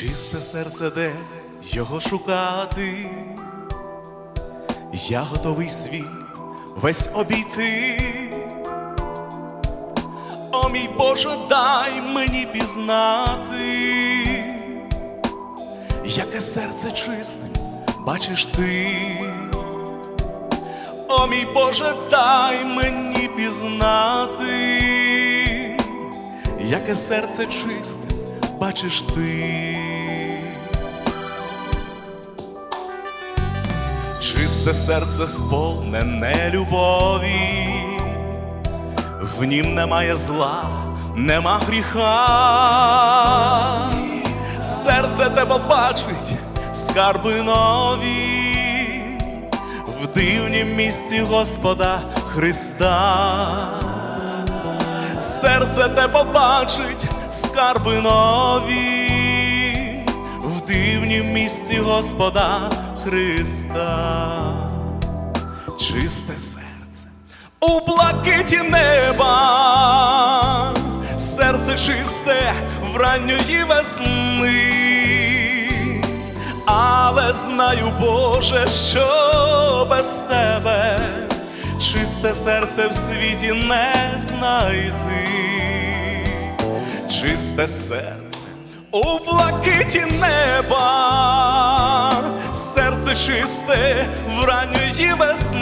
чисте серце, де його шукати, я готовий світ весь обійти. О мій Боже, дай мені пізнати, яке серце чисте, бачиш ти. О мій Боже, дай мені пізнати, яке серце чисте, бачиш ти. Чисте серце сповнене любові, в нім немає зла, нема гріха. Серце те побачить, скарби нові в дивнім місці Господа Христа. Серце те побачить, скарби нові в дивнім місці Господа Христа. Чисте серце. У блакиті неба, серце чисте в ранньої весни, але знаю, Боже, що без тебе чисте серце в світі не знайти, чисте серце у блакиті неба, серце чисте вранньої ранньої весни,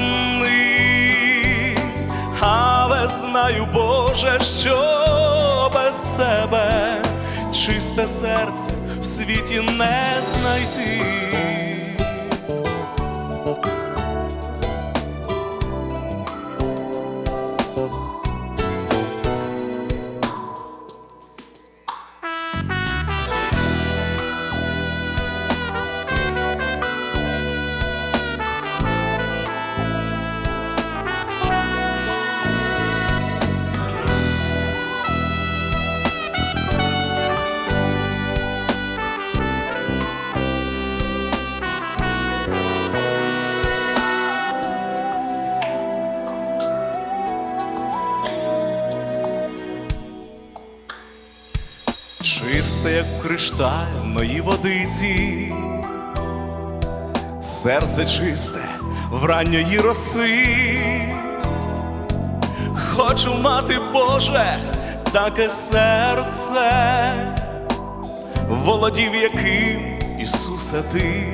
але знаю, Боже, що без тебе чисте серце в світі не знайти. Чисте, як в криштальної водиці, серце чисте в ранньої роси. Хочу мати, Боже, таке серце, володів яким Ісусе ти.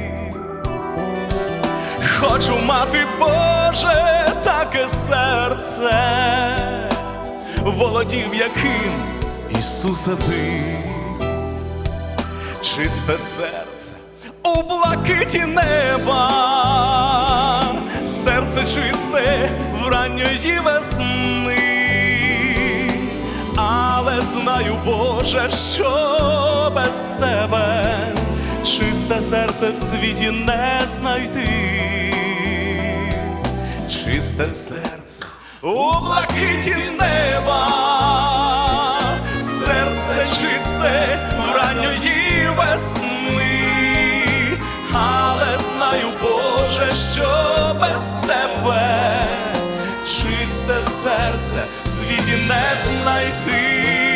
Хочу мати, Боже, таке серце, володів яким Ісусе ти, чисте серце у блакиті неба, серце чисте в ранньої весни, але знаю, Боже, що без тебе чисте серце в світі не знайти, чисте серце у блакиті неба, чисте у ранньої весни, але знаю, Боже, що без тебе чисте серце в світі не знайти.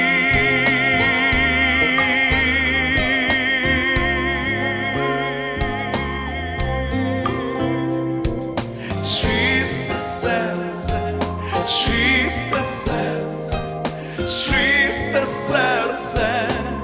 серце.